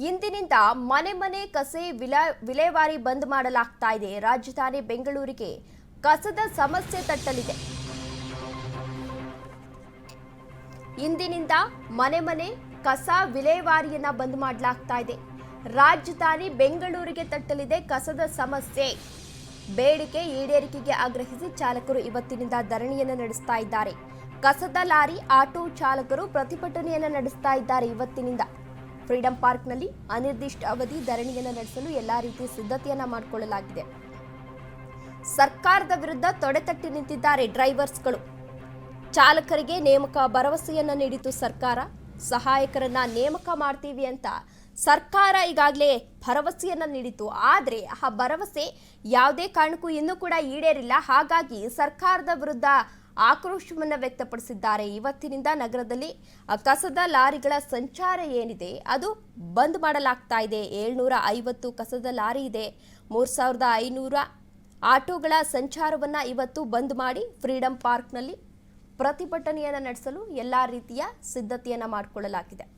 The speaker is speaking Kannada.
ಇಂದಿನಿಂದ ಮನೆ ಮನೆ ಕಸೆ ವಿಲ- ವಿಲೇವಾರಿ ಬಂದ್ ಮಾಡಲಾಗ್ತಾ ಇದೆ. ರಾಜಧಾನಿ ಬೆಂಗಳೂರಿಗೆ ಕಸದ ಸಮಸ್ಯೆ ತಟ್ಟಲಿದೆ. ಇಂದಿನಿಂದ ಮನೆ ಮನೆ ಕಸ ವಿಲೇವಾರಿಯನ್ನ ಬಂದ್ ಮಾಡಲಾಗ್ತಾ ಇದೆ. ರಾಜಧಾನಿ ಬೆಂಗಳೂರಿಗೆ ತಟ್ಟಲಿದೆ ಕಸದ ಸಮಸ್ಯೆ. ಬೇಡಿಕೆ ಈಡೇರಿಕೆಗೆ ಆಗ್ರಹಿಸಿ ಚಾಲಕರು ಇವತ್ತಿನಿಂದ ಧರಣಿಯನ್ನು ನಡೆಸ್ತಾ ಇದ್ದಾರೆ. ಕಸದ ಲಾರಿ, ಆಟೋ ಚಾಲಕರು ಪ್ರತಿಭಟನೆಯನ್ನು ನಡೆಸ್ತಾ ಇದ್ದಾರೆ ಇವತ್ತಿನಿಂದ. ಫ್ರೀಡಂ ಪಾರ್ಕ್ನಲ್ಲಿ ಅನಿರ್ದಿಷ್ಟ ಅವಧಿ ಧರಣಿಯನ್ನು ನಡೆಸಲು ಎಲ್ಲ ರೀತಿಯ ಸಿದ್ಧತೆಯನ್ನು ಮಾಡಿಕೊಳ್ಳಲಾಗಿದೆ. ಸರ್ಕಾರದ ವಿರುದ್ಧ ತೊಡೆತಟ್ಟಿ ನಿಂತಿದ್ದಾರೆ ಡ್ರೈವರ್ಸ್ಗಳು. ಚಾಲಕರಿಗೆ ನೇಮಕ ಭರವಸೆಯನ್ನು ನೀಡಿತು ಸರ್ಕಾರ. ಸಹಾಯಕರನ್ನ ನೇಮಕ ಮಾಡ್ತೀವಿ ಅಂತ ಸರ್ಕಾರ ಈಗಾಗಲೇ ಭರವಸೆಯನ್ನು ನೀಡಿತು ಆದರೆ ಆ ಭರವಸೆ ಯಾವುದೇ ಕಾರಣಕ್ಕೂ ಇನ್ನೂ ಕೂಡ ಈಡೇರಿಲ್ಲ. ಹಾಗಾಗಿ ಸರ್ಕಾರದ ವಿರುದ್ಧ ಆಕ್ರೋಶವನ್ನ ವ್ಯಕ್ತಪಡಿಸಿದ್ದಾರೆ. ಇವತ್ತಿನಿಂದ ನಗರದಲ್ಲಿ ಕಸದ ಲಾರಿಗಳ ಸಂಚಾರ ಏನಿದೆ, ಅದು ಬಂದ್ ಮಾಡಲಾಗ್ತಾ ಇದೆ. ಏಳ್ನೂರ ಐವತ್ತು ಕಸದ ಲಾರಿ ಇದೆ. ಮೂರ್ ಸಾವಿರದ ಐನೂರ ಆಟೋಗಳ ಸಂಚಾರವನ್ನ ಇವತ್ತು ಬಂದ್ ಮಾಡಿ ಫ್ರೀಡಂ ಪಾರ್ಕ್ನಲ್ಲಿ ಪ್ರತಿಭಟನೆಯನ್ನು ನಡೆಸಲು ಎಲ್ಲ ರೀತಿಯ ಸಿದ್ಧತೆಯನ್ನು ಮಾಡಿಕೊಳ್ಳಲಾಗಿದೆ.